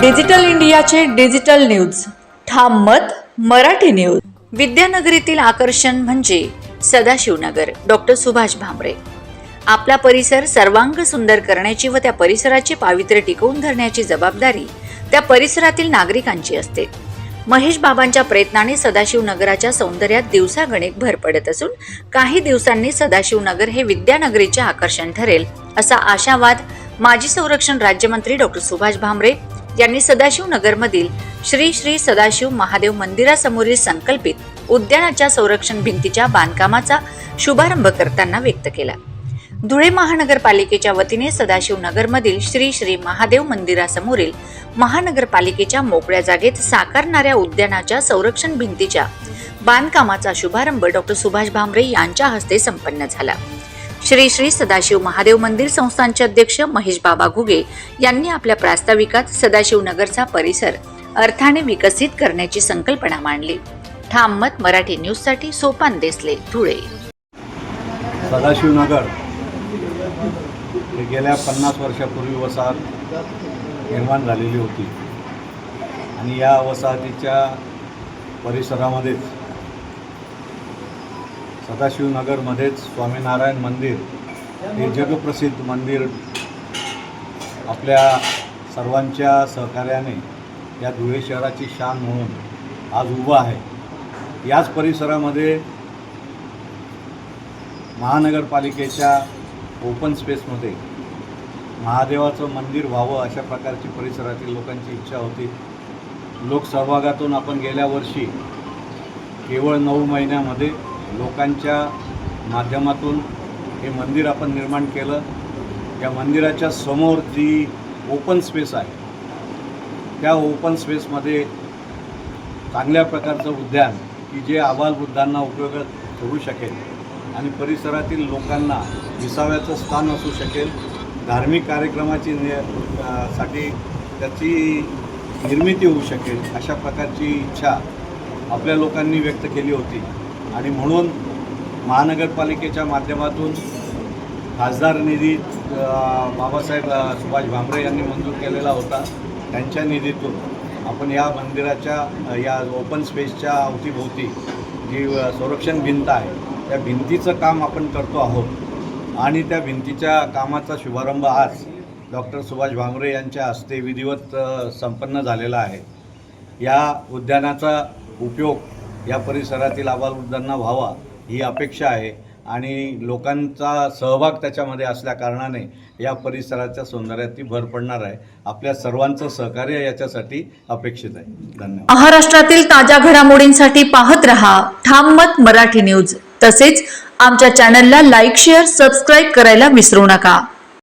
Digital इंडियाचे digital news. ठाम मत मराठी न्यूज. विद्यानगरीतील आकर्षण म्हणजे सदाशिवनगर. डॉक्टर सुभाष भामरे. आपला परिसर सर्वांग सुंदर करण्याची व त्या परिसराचे पावित्र्य टिकवून धरण्याची जबाबदारी त्या परिसरातील नागरिकांची असते. महेश बाबांच्या प्रयत्नाने सदाशिवनगराच्या सौंदर्यात दिवसागणिक भर पडत असून काही दिवसांनी सदाशिवनगर हे विद्यानगरीचे आकर्षण ठरेल असा आशावाद माजी संरक्षण राज्यमंत्री डॉक्टर सुभाष भामरे यांनी सदाशिवनगरमधील श्री श्री सदाशिव महादेव मंदिरासमोरील संकल्पित उद्यानाच्या संरक्षण भिंतीच्या बांधकामाचा शुभारंभ करताना व्यक्त केला. धुळे महानगरपालिकेच्या वतीने सदाशिवनगरमधील श्री श्री महादेव मंदिरासमोरील महानगरपालिकेच्या मोकळ्या जागेत साकारणाऱ्या उद्यानाच्या संरक्षण भिंतीच्या बांधकामाचा शुभारंभ डॉक्टर सुभाष भामरे यांच्या हस्ते संपन्न झाला. श्री श्री सदाशिव महादेव मंदिर संस्थानचे अध्यक्ष महेश बाबा घुगे यांनी आपल्या प्रास्ताविकात सदाशिव नगरचा परिसर अर्थाने विकसित करण्याची संकल्पना मांडली. ठाम मत मराठी न्यूजसाठी सोपान देसले धुळे. सदाशिवनगर हे गेल्या पन्नास वर्षापूर्वी वसाहत निर्माण झालेली होती. आणि या वसाहतीच्या परिसरामध्येच सदाशिवनगरमध्येच स्वामीनारायण मंदिर हे जगप्रसिद्ध मंदिर आपल्या सर्वांच्या सहकार्याने या धुळे शहराची शान म्हणून आज उभं आहे. याच परिसरामध्ये महानगरपालिकेच्या ओपन स्पेसमध्ये महादेवाचं मंदिर व्हावं अशा प्रकारची परिसरातील लोकांची इच्छा होती. लोकसहभागातून आपण गेल्या वर्षी केवळ नऊ महिन्यामध्ये लोकांच्या माध्यमातून हे मंदिर आपण निर्माण केलं. या मंदिराच्या समोर जी ओपन स्पेस आहे त्या ओपन स्पेसमध्ये चांगल्या प्रकारचं उद्यान की जे आबालवृद्धांना उपयोगात ठरू शकेल आणि परिसरातील लोकांना विसाव्याचं स्थान असू शकेल. धार्मिक कार्यक्रमाची नि साठी त्याची निर्मिती होऊ शकेल अशा प्रकारची इच्छा आपल्या लोकांनी व्यक्त केली होती. आणि म्हणून महानगरपालिकेच्या माध्यमातून खासदार निधी बाबासाहेब सुभाष भामरे यांनी मंजूर केलेला होता. त्यांच्या निधीतून आपण या मंदिराच्या या ओपन स्पेसच्या अवतीभोवती जी संरक्षण भिंत आहे त्या भिंतीचं काम आपण करतो आहोत. आणि त्या भिंतीच्या कामाचा शुभारंभ आज डॉक्टर सुभाष भामरे यांच्या हस्ते विधिवत संपन्न झालेला आहे. या उद्यानाचा उपयोग या परिसरातील आबालवृद्धांना व्हावा ही अपेक्षा आहे आणि लोकांचा सहभाग त्याच्यामध्ये असल्याकारणाने या परिसराच्या सौंदर्यात भर पडणार आहे. आपल्या सर्वांचं सहकार्य याच्यासाठी अपेक्षित आहे. धन्यवाद. महाराष्ट्रातील ताज्या घडामोडींसाठी पाहत रहा ठाम मत मराठी न्यूज. तसेच आमच्या चॅनलला लाईक शेअर सबस्क्राईब करायला विसरू नका.